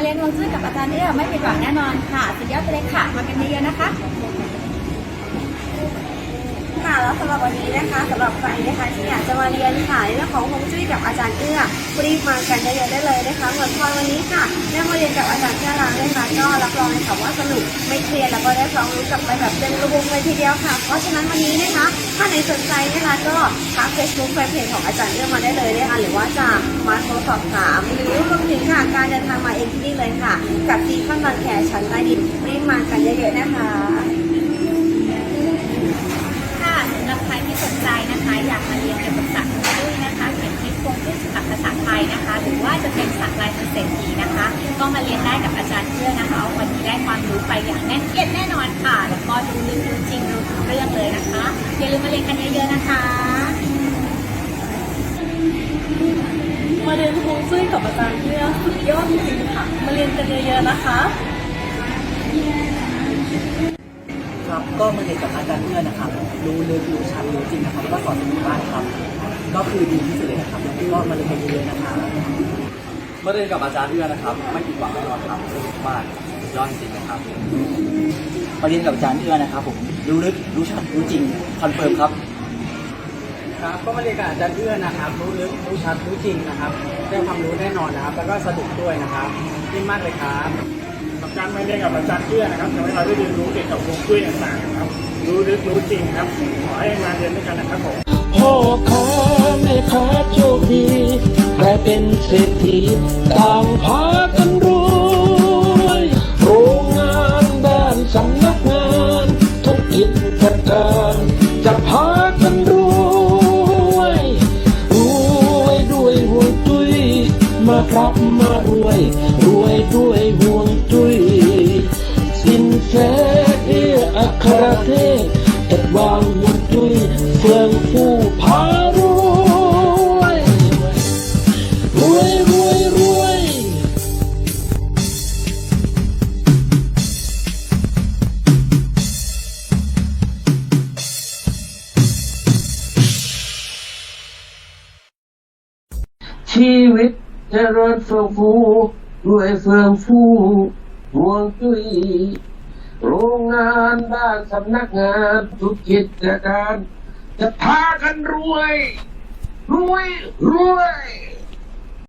มาเรียนฮวงจุ้ยกับอาจารย์เอื้อไม่ผิดหวังแน่นอนค่ะสุดยอดไปเลยค่ะ มากันเยอะๆนะคะ แล้วสำหรับวันนี้นะคะสำหรับใครนะคะที่อยากจะมาเรียนค่ะในเรื่องของฮวงจุ้ยกับอาจารย์เอื้อรีบมากันเยอะๆได้เลยนะคะเหมือนพอวันนี้ค่ะได้มาเรียนกับอาจารย์เอื้อแล้วนะคะก็รับรองเลยค่ะว่าสนุกไม่เครียดแล้วก็ได้ความรู้กลับไปแบบเต็มกระบุงเลยทีเดียวค่ะ เพราะฉะนั้นวันนี้นะคะถ้าไหนสนใจนะคะก็ทักเฟซบุ๊กแฟนเพจของอาจารย์เอื้อมาได้เลยนะคะหรือว่าจะมาโทรสอบถามหรือรวมถึงค่ะการเดินทางมาเองที่นี่เลยค่ะ กับซีคอนบางแคชั้นใต้ดินรีบมากันเยอะๆนะคะ ว่าจะเป็นศาสตร์ลายเศรษฐีนะคะ ก็มาเรียนได้กับอาจารย์เพื่อนะคะ วันนี้ได้ความรู้ไปอย่างแน่นเอียดแน่นอนค่ะ แล้วก็รู้ลึกรู้จริงรู้ทุกเรื่องเลยนะคะ อย่าลืมมาเรียนกันเยอะๆนะคะ มาเรียนฮวงจุ้ยกับอาจารย์เพื่อสุดยอดจริงๆค่ะ มาเรียนกันเยอะๆนะคะครับก็มาเรียนกับอาจารย์เพื่อนนะครับ รู้ลึกรู้ชัดรู้จริงนะครับแล้วก็สอนสนุกมากครับ ก็คือดีที่สุดเลยนะครับแล้วก็มาเรียนกันเยอะๆนะครับ มาเรียนกับอาจารย์เอื้อนะครับ ไม่ผิดหวังแน่นอนครับสนุกมากสุดยอดจริงๆนะครับมาเรียนกับอาจารย์เอื้อนะครับผมรู้ลึกรู้ชัดรู้จริงคอนเฟิร์มครับครับก็มาเรียนกับอาจารย์เอื้อนะครับรู้ลึกรู้ชัดรู้จริงนะครับได้ความรู้แน่นอนนะครับ แล้วก็สนุกด้วยนะครับดีมากเลยครับกับการมาเรียนกับอาจารย์เพื่อนนะครับทำให้เราได้เรียนรู้เกี่ยวกับฮวงจุ้ยต่างๆนะครับ รู้ลึกรู้จริงครับขอให้มาเรียนด้วยกันนะครับผมพ่อค้าแม่ค้าโชคดีกลาย เป็นเศรษฐีต่างพากันรวยโรงงานบ้านสำนักงานทุกกิจการจะพากันรวยรวยด้วยห่วงจุ้ยมาครับมารวย รวยด้วยห่วงจุ้ยสินแส วยรวยรวยชีวิตเจริญเฟื่องฟูด้วยเฟื่องฟูห่วงจุ้ยโรงงานบ้านสำนักงานทุกกิจการ จะพากันรวย รวย รวย